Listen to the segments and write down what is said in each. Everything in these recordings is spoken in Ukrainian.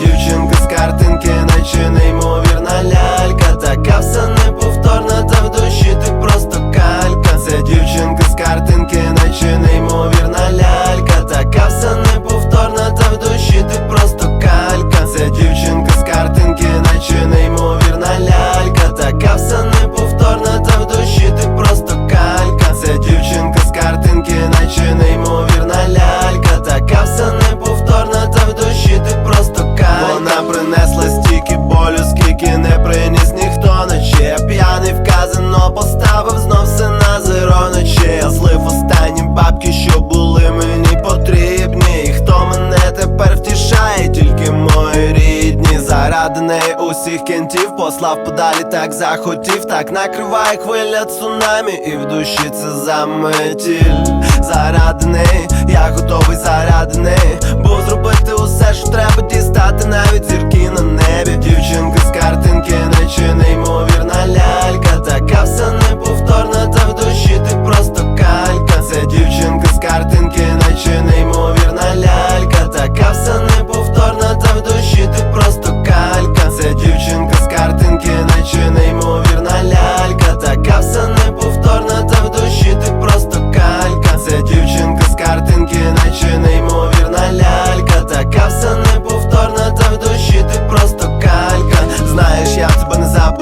дівчинка з картинки, наче неймовірна лялька, така все неповторна, та в душі ти просто калька. Це дівчинка з картинки, наче неймовірна лялька, така все неповторна, та в душі ти просто калька. Це дівчинка з картинки, наче неймовірна лялька, така все неповторна, та в душі ти просто калька. Це дівчинка з картинки, наче неймовірна скільки не приніс ніхто ночі. П'яний в казино поставив знов все на зеро ночі. Я злив останні бабки, що були мені потрібні. І хто мене тепер втішає, тільки мої рідні. Заради неї усіх кентів послав подалі, так захотів, так накриває хвиля цунамі, і в душі це заметіль. Заради неї,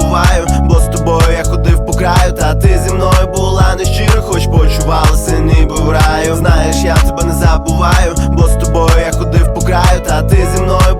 не бо з тобою я ходив по краю, та ти зі мною була нещира, хоч почувалася ніби в раю. Знаєш, я тебе не забуваю, бо з тобою я ходив по краю, та ти зі мною